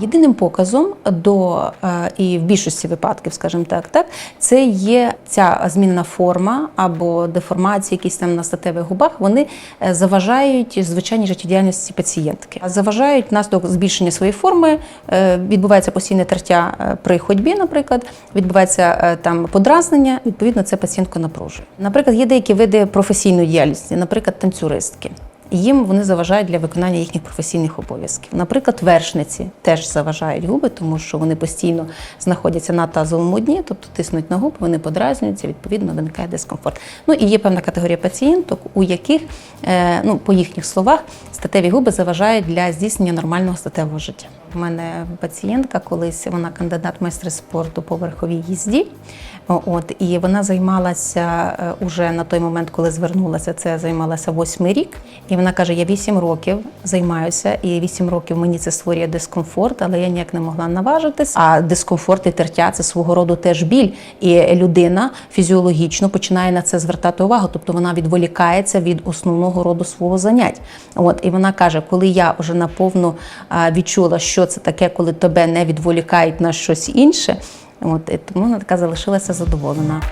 Єдиним показом до е, і в більшості випадків, скажімо так, так, це є ця змінна форма або деформації, якісь там на статевих губах, вони е, заважають звичайній життєдіяльності пацієнтки. Заважають внаслідок збільшення своєї форми, е, відбувається постійне тертя при ходьбі, наприклад, відбувається там подразнення. Відповідно, це пацієнтку напружує. Наприклад, є деякі види професійної діяльності, наприклад, танцюристки. Їм вони заважають для виконання їхніх професійних обов'язків. Наприклад, вершниці теж заважають губи, тому що вони постійно знаходяться на тазовому дні, тобто тиснуть на губи, вони подразнюються, відповідно виникає дискомфорт. Ну і є певна категорія пацієнток, у яких, е, ну по їхніх словах, статеві губи заважають для здійснення нормального статевого життя. У мене пацієнтка колись вона кандидат майстри спорту по верховій їзді. От і вона займалася е, уже на той момент, коли звернулася. Це займалася восьмий рік. І вона каже: Я вісім років займаюся, і вісім років мені це створює дискомфорт, але я ніяк не могла наважитись. А дискомфорт і тертя це свого роду теж біль. І людина фізіологічно починає на це звертати увагу, тобто вона відволікається від основного роду свого занять. От і вона каже, коли я вже наповну а, відчула, що це таке, коли тебе не відволікають на щось інше. От і тому вона така залишилася задоволена.